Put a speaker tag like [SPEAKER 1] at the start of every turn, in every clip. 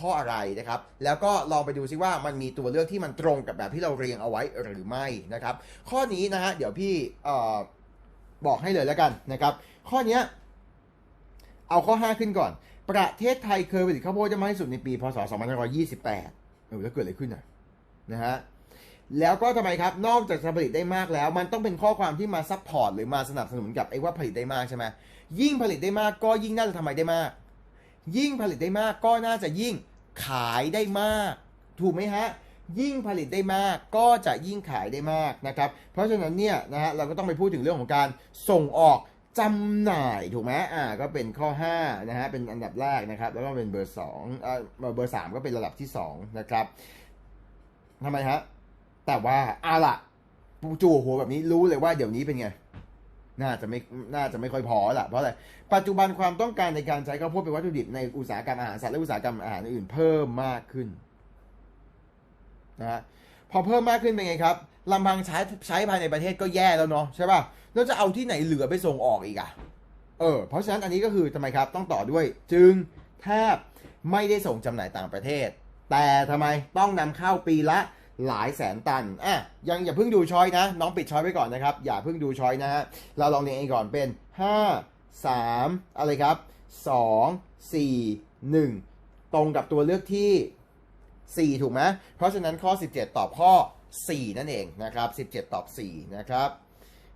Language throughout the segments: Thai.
[SPEAKER 1] ข้ออะไรนะครับ แล้วก็ลองไปดูซิว่ามันมีตัวเลือกที่มันตรงกับแบบที่เราเรียงเอาไว้หรือไม่นะครับ ข้อนี้นะฮะเดี๋ยวพี่บอกให้เลยแล้วกันนะครับ ข้อนี้เอาข้อ 5 ขึ้นก่อน ประเทศไทยเคยผลิตข้าวโพดได้มากที่สุดในปี พศ 2528เออแล้วเกิดอะไรขึ้นอะนะฮะแล้วก็ทำไมครับ นอกจากจะผลิตได้มากแล้ว มันต้องเป็นข้อความที่มาซัพพอร์ตหรือมาสนับสนุนกับไอ้ว่าผลิตได้มากใช่ไหมยิ่งผลิตได้มากก็ยิ่งน่าจะทำไมได้มาก ยิ่งผลิตได้มากก็น่าจะยิ่ง ขายได้มาก ถูกไหมฮะ ยิ่งผลิตได้มากก็จะยิ่งขายได้มากนะครับ เพราะฉะนั้นเนี่ยนะฮะเราก็ต้องไปพูดถึงเรื่องของการส่งออกจำหน่ายถูกไหมอ่าก็เป็นข้อ5นะฮะเป็นอันดับแรกนะครับ แล้วก็เป็นเบอร์2อ่าเบอร์ 3 ก็เป็นระดับที่ 2 นะครับทำไมฮะแต่ว่าอาล่ะจู่หัวแบบนี้รู้เลยว่าเดี๋ยวนี้เป็นไง น่าจะไม่น่าจะไม่ค่อยพอละเพราะอะไรปัจจุบันความต้องการในการใช้ข้าวโพดเป็นวัตถุดิบในอุตสาหกรรมอาหารสัตว์และอุตสาหกรรมอาหารอื่นเพิ่มมากขึ้นนะฮะพอเพิ่มมากขึ้นเป็นไงครับลำพังใช้ใช้ภายในประเทศก็แย่แล้วเนาะใช่ป่ะแล้วจะเอาที่ไหนเหลือไปส่งออกอีกอะเออเพราะฉะนั้นอันนี้ก็คือทำไมครับต้องต่อด้วย จึงแทบไม่ได้ส่งจำหน่ายต่างประเทศ แต่ทำไมต้องนำเข้าปีละ หลายแสนตันอะยังอย่าเพิ่งดูช้อยนะ น้องปิดช้อยไว้ก่อนนะครับ อย่าเพิ่งดูช้อยนะฮะ เราลองเรียงเองก่อนเป็น 5 3 อะไรครับ 2 4 1 ตรงกับตัวเลือกที่ 4 ถูกไหมเพราะฉะนั้นข้อ 17 ตอบข้อ 4 นั่นเองนะครับ 17 ตอบ 4 นะครับ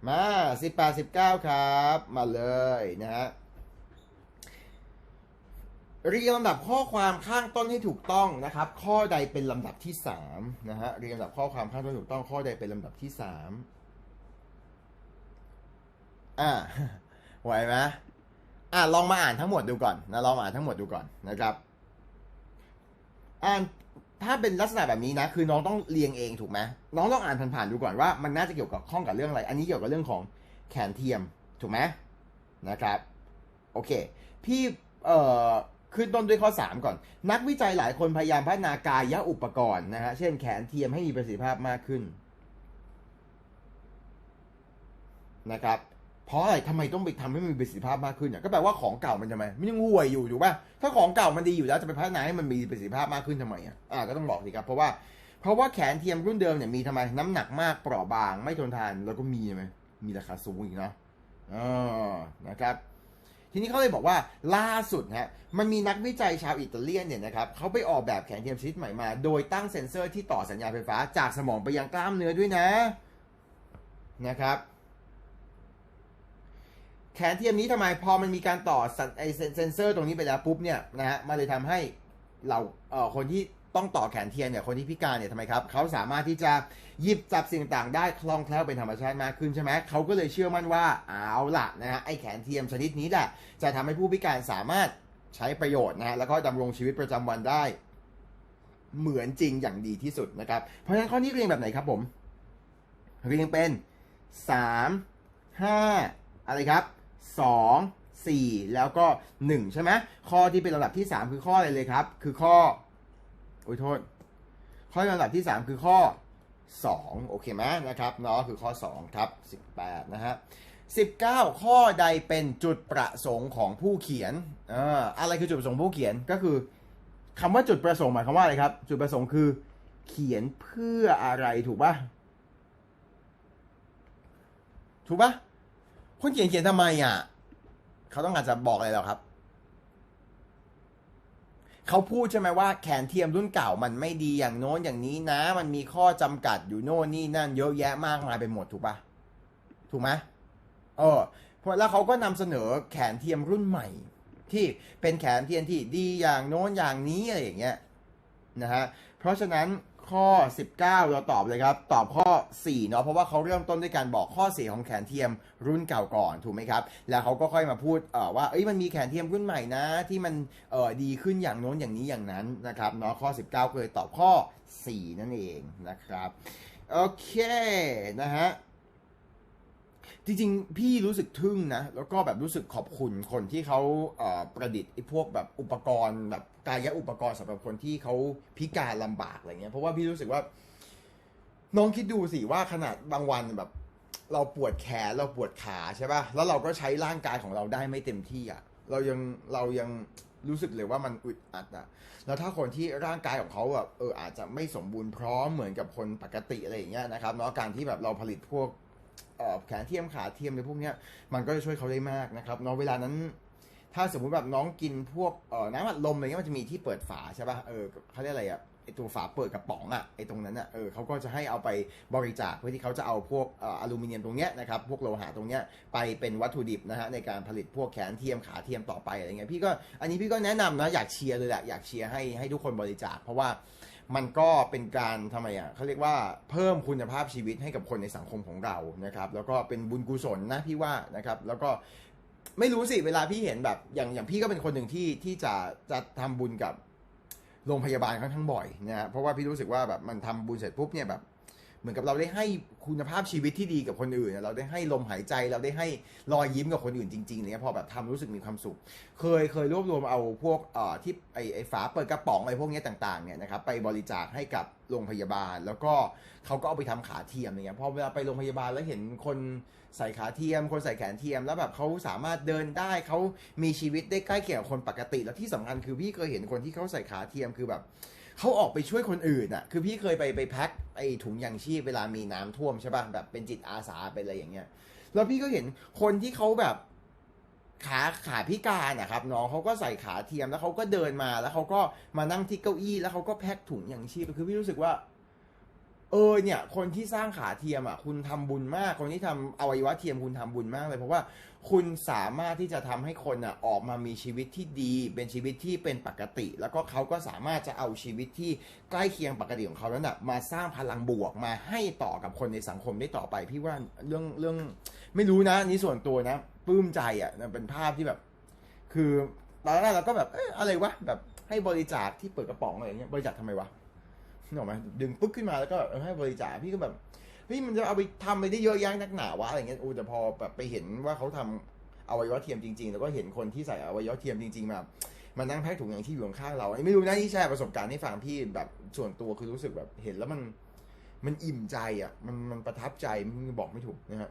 [SPEAKER 1] มา 18 19 ครับ มาเลยนะฮะ เรียงลำดับข้อความข้างต้นให้ถูกต้องนะครับ ข้อใดเป็นลำดับที่สามนะฮะเรียงลำดับข้อความข้างต้นถูกต้อง ข้อใดเป็นลำดับที่สามอ่าไหวไหมอ่าลองมาอ่านทั้งหมดดูก่อนนะลองมาอ่านทั้งหมดดูก่อนนะครับ อ่านถ้าเป็นลักษณะแบบนี้นะ คือน้องต้องเรียงเองถูกไหมน้องต้องอ่านผ่านๆดูก่อนว่ามันน่าจะเกี่ยวกับข้องกับเรื่องอะไร อันนี้เกี่ยวกับเรื่องของแขนเทียมถูกไหมนะครับ โอเค พี่เอ่อ ขึ้นต้นด้วยข้อ 3 ก่อน นักวิจัยหลายคนพยายามพัฒนากายอุปกรณ์นะฮะ เช่นแขนเทียมให้มีประสิทธิภาพมากขึ้นนะครับเพราะอะไรทำไมต้องไปทำให้มันมีประสิทธิภาพมากขึ้นอะก็แปลว่าของเก่ามันทำไมมันยังห่วยอยู่ถูกป่ะถ้าของเก่ามันดีอยู่แล้วจะไปพัฒนาให้มันมีประสิทธิภาพมากขึ้นทำไมอะอ่าก็ต้องบอกสิครับ เพราะว่าเพราะว่าแขนเทียมรุ่นเดิมเนี่ยมีทำไม น้ำหนักมากเปราะบาง ไม่ทนทานแล้วก็มีไหมมีราคาสูงอีกเนาะอ่านะครับ ทีนี้เขาเลยบอกว่าล่าสุดฮะมันมีนักวิจัยชาวอิตาเลียนเนี่ยนะครับเขาไปออกแบบแขนเทียมชนิดใหม่มา โดยตั้งเซ็นเซอร์ที่ต่อสัญญาณไฟฟ้าจากสมองไปยังกล้ามเนื้อด้วยนะนะครับแขนเทียมนี้ทำไมพอมันมีการต่อสัญไอเซนเซอร์ตรงนี้ไปแล้วปุ๊บเนี่ยนะฮะมันเลยทำให้เราเอ่อคนที่ ต้องต่อแขนเทียมเนี่ยคนที่พิการเนี่ยทำไมครับเขาสามารถที่จะหยิบจับสิ่งต่างได้คล่องแคล่วเป็นธรรมชาติมากขึ้นใช่ไหมเขาก็เลยเชื่อมั่นว่าเอาล่ะนะฮะไอแขนเทียมชนิดนี้แหละจะทำให้ผู้พิการสามารถใช้ประโยชน์นะฮะแล้วก็ดำรงชีวิตประจำวันได้ เหมือนจริงอย่างดีที่สุดนะครับ เพราะฉะนั้นข้อนี้เรียงแบบไหนครับผม เรียงเป็นสามห้าอะไรครับสองสี่แล้วก็หนึ่งใช่ไหมข้อที่เป็นลำดับที่สามคือข้ออะไรเลยครับ คือข้อ อุ้ยโทษ ข้อลำดับที่สามคือข้อสองโอเคไหมนะครับเนาะคือข้อสองครับสิบแปดนะฮะสิบเก้าข้อใดเป็นจุดประสงค์ของผู้เขียนอ่าอะไรคือจุดประสงค์ผู้เขียนก็คือคำว่าจุดประสงค์หมายความว่าอะไรครับ จุดประสงค์คือ เขียนเพื่ออะไรถูกปะถูกปะคนเขียนเขียนทำไมอะ เขาต้องการจะบอกอะไรเราครับ เขาพูดใช่ไหมว่าแขนเทียมรุ่นเก่ามันไม่ดีอย่างโน้นอย่างนี้นะ มันมีข้อจำกัดอยู่โน่นนี่นั่นเยอะแยะมากมายไปหมดถูกปะถูกไหมเออแล้วเขาก็นำเสนอแขนเทียมรุ่นใหม่ ที่เป็นแขนเทียมที่ดีอย่างโน้นอย่างนี้อะไรอย่างเงี้ยนะฮะเพราะฉะนั้น ข้อ 19 เราตอบเลยครับ ตอบข้อ 4 เนาะเพราะว่าเขาเริ่มต้นด้วยการบอกข้อเสียของแขนเทียมรุ่นเก่าก่อนถูกไหมครับ แล้วเขาก็ค่อยมาพูดว่าเอ้ยมันมีแขนเทียมรุ่นใหม่นะ ที่มันดีขึ้นอย่างโน้นอย่างนี้อย่างนั้นนะครับเนาะข้อ 19 ก็เลยตอบข้อ 4 นั่นเองนะครับ โอเคนะฮะ จริงๆ พี่รู้สึกทึ่งนะ แล้วก็แบบรู้สึกขอบคุณคนที่เขาเอ่อประดิษฐ์ไอ้พวกแบบอุปกรณ์แบบกายอุปกรณ์สำหรับคนที่เขาพิการลำบากอะไรเงี้ยเพราะว่าพี่รู้สึกว่า น้องคิดดูสิว่าขนาดบางวันแบบ เราปวดแขนเราปวดขาใช่ป่ะแล้วเราก็ใช้ร่างกายของเราได้ไม่เต็มที่อะ เรายังเรายังรู้สึกเลยว่ามันอึดอัดอะแล้วถ้าคนที่ร่างกายของเขาแบบเอออาจจะไม่สมบูรณ์พร้อมเหมือนกับคนปกติอะไรอย่างเงี้ยนะครับเนาะการที่แบบเราผลิตพวก แขนเทียมขาเทียมในพวกนี้มันก็จะช่วยเขาได้มากนะครับเนาะเวลานั้น ถ้าสมมุติแบบน้องกินพวกเอ่อน้ำอัดลมอะไรเงี้ยมันจะมีที่เปิดฝาใช่ป่ะเออเขาเรียกอะไรอะไอตัวฝาเปิดกระป๋องอะไอตรงนั้นอะเออเขาก็จะให้เอาไปบริจาคเพื่อที่เขาจะเอาพวกเอ่ออลูมิเนียมตรงเนี้ยนะครับพวกโลหะตรงเนี้ยไปเป็นวัตถุดิบนะฮะในการผลิตพวกแขนเทียมขาเทียมต่อไปอะไรเงี้ยพี่ก็อันนี้พี่ก็แนะนำนะอยากเชียร์เลยแหละอยากเชียร์ให้ให้ทุกคนบริจาค เพราะว่า มันก็เป็นการทำไมอะเขาเรียกว่าเพิ่มคุณภาพชีวิตให้กับคนในสังคมของเรานะครับ แล้วก็เป็นบุญกุศลนะพี่ว่านะครับ แล้วก็ไม่รู้สิเวลาพี่เห็นแบบอย่างอย่างพี่ก็เป็นคนหนึ่งที่ที่จะจะทำบุญกับโรงพยาบาลค่อนข้างบ่อยนะฮะเพราะว่าพี่รู้สึกว่าแบบมันทำบุญเสร็จปุ๊บเนี่ยแบบ เหมือนกับเราได้ให้คุณภาพชีวิตที่ดีกับคนอื่น เราได้ให้ลมหายใจเราได้ให้รอยยิ้มกับคนอื่นจริงๆเนี่ยพอแบบทำรู้สึกมีความสุข เคยเคยรวบรวมเอาพวกเอ่อที่ไอไอฝาเปิดกระป๋องอะไรพวกนี้ต่างๆเนี่ยนะครับไปบริจาคให้กับโรงพยาบาล แล้วก็เขาก็เอาไปทำขาเทียมอย่างเงี้ยพอเวลาไปโรงพยาบาลแล้วเห็นคนใส่ขาเทียม คนใส่แขนเทียม แล้วแบบเขาสามารถเดินได้เขามีชีวิตได้ใกล้เคียงกับคนปกติ แล้วที่สำคัญคือพี่เคยเห็นคนที่เขาใส่ขาเทียมคือแบบ เขาออกไปช่วยคนอื่นอะคือพี่เคยไปไปแพ็คไอถุงยางชีพเวลามีน้ำท่วมใช่ป่ะแบบเป็นจิตอาสาเป็นอะไรอย่างเงี้ย แล้วพี่ก็เห็นคนที่เขาแบบขาขาพิการนะครับน้องเขาก็ใส่ขาเทียมแล้วเขาก็เดินมาแล้วเขาก็มานั่งที่เก้าอี้แล้วเขาก็แพ็คถุงยางชีพคือพี่รู้สึกว่า เออเนี่ย คนที่สร้างขาเทียมอะ คุณทำบุญมาก คนที่ทำอวัยวะเทียมคุณทำบุญมากเลย เพราะว่าคุณสามารถที่จะทำให้คนอะออกมามีชีวิตที่ดี เป็นชีวิตที่เป็นปกติ แล้วก็เขาก็สามารถจะเอาชีวิตที่ใกล้เคียงปกติของเขานั้นอะมาสร้างพลังบวกมาให้ต่อกับคนในสังคมได้ต่อไป พี่ว่าเรื่องเรื่องไม่รู้นะนี่ส่วนตัวนะปลื้มใจอะเป็นภาพที่แบบ คือตอนแรกเราก็แบบเอ๊ะอะไรวะแบบให้บริจาคที่เปิดกระป๋องอะไรอย่างเงี้ยบริจาคทำไมวะ นึกออกไหมดึงปึ๊กขึ้นมาแล้วก็ให้บริจาคพี่ก็แบบเฮ้ยมันจะเอาไปทำไรได้เยอะแยะนักหนาวะอะไรเงี้ยอูแต่พอแบบไปเห็นว่าเขาทำอวัยวะเทียมจริง ๆ แล้วก็เห็นคนที่ใส่อวัยวะเทียมจริง ๆ มามันนั่งแพ็คถุงอย่างที่อยู่ข้างเราอันนี้ไม่รู้นะที่แชร์ประสบการณ์ให้ฟังพี่แบบส่วนตัวคือรู้สึกแบบเห็นแล้วมันมันอิ่มใจอะ มันมันประทับใจมันบอกไม่ถูกนะฮะ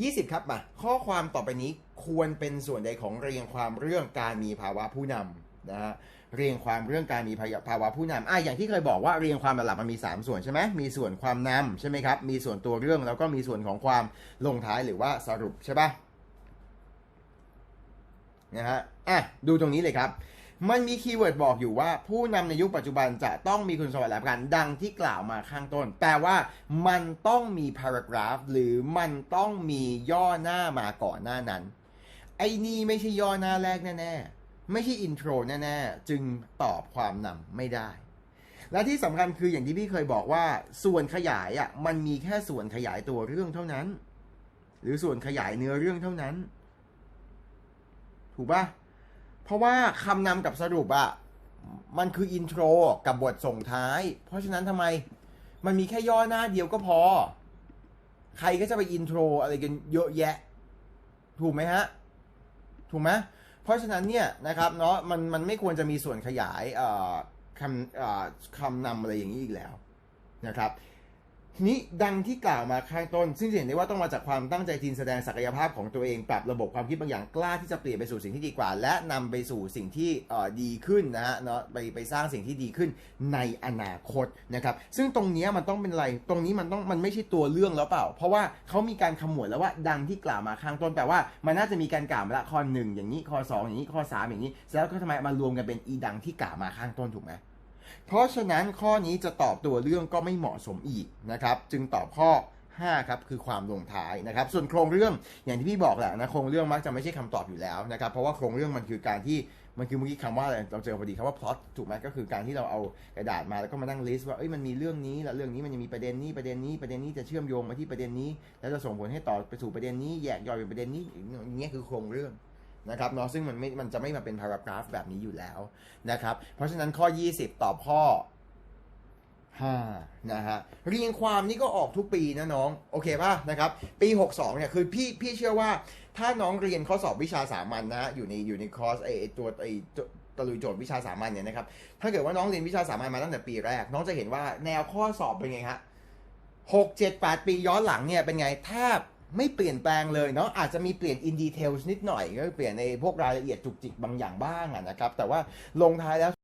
[SPEAKER 1] ยี่สิบครับมาข้อความต่อไปนี้ควรเป็นส่วนใดของเรียงความเรื่องการมีภาวะผู้นำ นะฮะเรียงความเรื่องการมีภาวะผู้นำอะอย่างที่เคยบอกว่าเรียงความหลักมันมี 3 ส่วนใช่ไหมมีส่วนความนำใช่ไหมครับ มีส่วนตัวเรื่องแล้วก็มีส่วนของความลงท้ายหรือว่าสรุปใช่ปะนะฮะอะดูตรงนี้เลยครับ มันมีคีย์เวิร์ดบอกอยู่ว่า ผู้นำในยุคปัจจุบันจะต้องมีคุณสมบัติหลายประการดังที่กล่าวมาข้างต้น แปลว่ามันต้องมี paragraph หรือมันต้องมีย่อหน้ามาก่อนหน้านั้น ไอ้นี่ไม่ใช่ย่อหน้าแรกแน่ๆ ไม่ใช่อินโทรแน่ๆ จึงตอบความนำไม่ได้ และที่สำคัญคืออย่างที่พี่เคยบอกว่า ส่วนขยายอะมันมีแค่ส่วนขยายตัวเรื่องเท่านั้น หรือส่วนขยายเนื้อเรื่องเท่านั้น ถูกปะเพราะว่าคำนำกับสรุปอะมันคืออินโทรกับบทส่งท้าย เพราะฉะนั้นทำไมมันมีแค่ย่อหน้าเดียวก็พอ ใครก็จะไปอินโทรอะไรกันเยอะแยะ ถูกไหมฮะ ถูกไหม เพราะฉะนั้นเนี่ยนะครับเนาะมันมันไม่ควรจะมีส่วนขยายคำคำนำอะไรอย่างนี้อีกแล้วนะครับ ทีนี้ดังที่กล่าวมาข้างต้น ซึ่งเห็นได้ว่าต้องมาจากความตั้งใจจริงแสดงศักยภาพของตัวเอง ปรับระบบความคิดบางอย่างกล้าที่จะเปลี่ยนไปสู่สิ่งที่ดีกว่า และนำไปสู่สิ่งที่ดีขึ้นนะฮะเนาะไปไปสร้างสิ่งที่ดีขึ้นในอนาคตนะครับ ซึ่งตรงนี้มันต้องเป็นอะไร ตรงนี้มันต้องมันไม่ใช่ตัวเรื่องแล้วเปล่า เพราะว่าเขามีการขมวดแล้วว่าดังที่กล่าวมาข้างต้นแปลว่ามันน่าจะมีการกล่าวมาละข้อหนึ่งอย่างนี้ข้อ2อย่างนี้ข้อ3อย่างนี้แล้วก็ทำไมมารวมกันเป็นอีดังที่กล่าวมาข้างต้นถูกไหม เพราะฉะนั้นข้อนี้จะตอบตัวเรื่องก็ไม่เหมาะสมอีกนะครับ จึงตอบข้อ5ครับคือความลงท้ายนะครับ ส่วนโครงเรื่องอย่างที่พี่บอกแหละนะโครงเรื่องมักจะไม่ใช่คำตอบอยู่แล้วนะครับ เพราะว่าโครงเรื่องมันคือการที่มันคือเมื่อกี้คำว่าอะไรเราเจอพอดีคำว่า plot ถูกไหมก็คือการที่เราเอากระดาษมาแล้วก็มานั่ง list ว่าเอ้ยมันมีเรื่องนี้แล้วเรื่องนี้มันยังมีประเด็นนี้ประเด็นนี้ประเด็นนี้จะเชื่อมโยงมาที่ประเด็นนี้ แล้วจะส่งผลให้ต่อไปสู่ประเด็นนี้แยกย่อยเป็นประเด็นนี้อย่างเงี้ยคือโครงเรื่อง นะครับเนาะซึ่งมันไม่มันจะไม่มาเป็นพารากราฟแบบนี้อยู่แล้วนะครับ เพราะฉะนั้นข้อ 20 ตอบข้อ5นะฮะเรียงความนี่ก็ออกทุกปีนะน้อง โอเคป่ะนะครับ ปี 62เนี่ยคือพี่พี่เชื่อว่าถ้าน้องเรียนข้อสอบวิชาสามัญนนะอยู่ในอยู่ในคอร์สไอตัวไอตะลุยโจทย์วิชาสามัญเนี่ยนะครับ ถ้าเกิดว่าน้องเรียนวิชาสามัญมาตั้งแต่ปีแรก น้องจะเห็นว่าแนวข้อสอบเป็นไงฮะหกเจ็ดแปดปีย้อนหลังเนี่ยเป็นไงแทบ ไม่เปลี่ยนแปลงเลยเนาะอาจจะมีเปลี่ยนอินดีเทลนิดหน่อยก็เปลี่ยนในพวกรายละเอียดจุกจิกบางอย่างบ้างนะครับ แต่ว่าลงท้ายแล้ว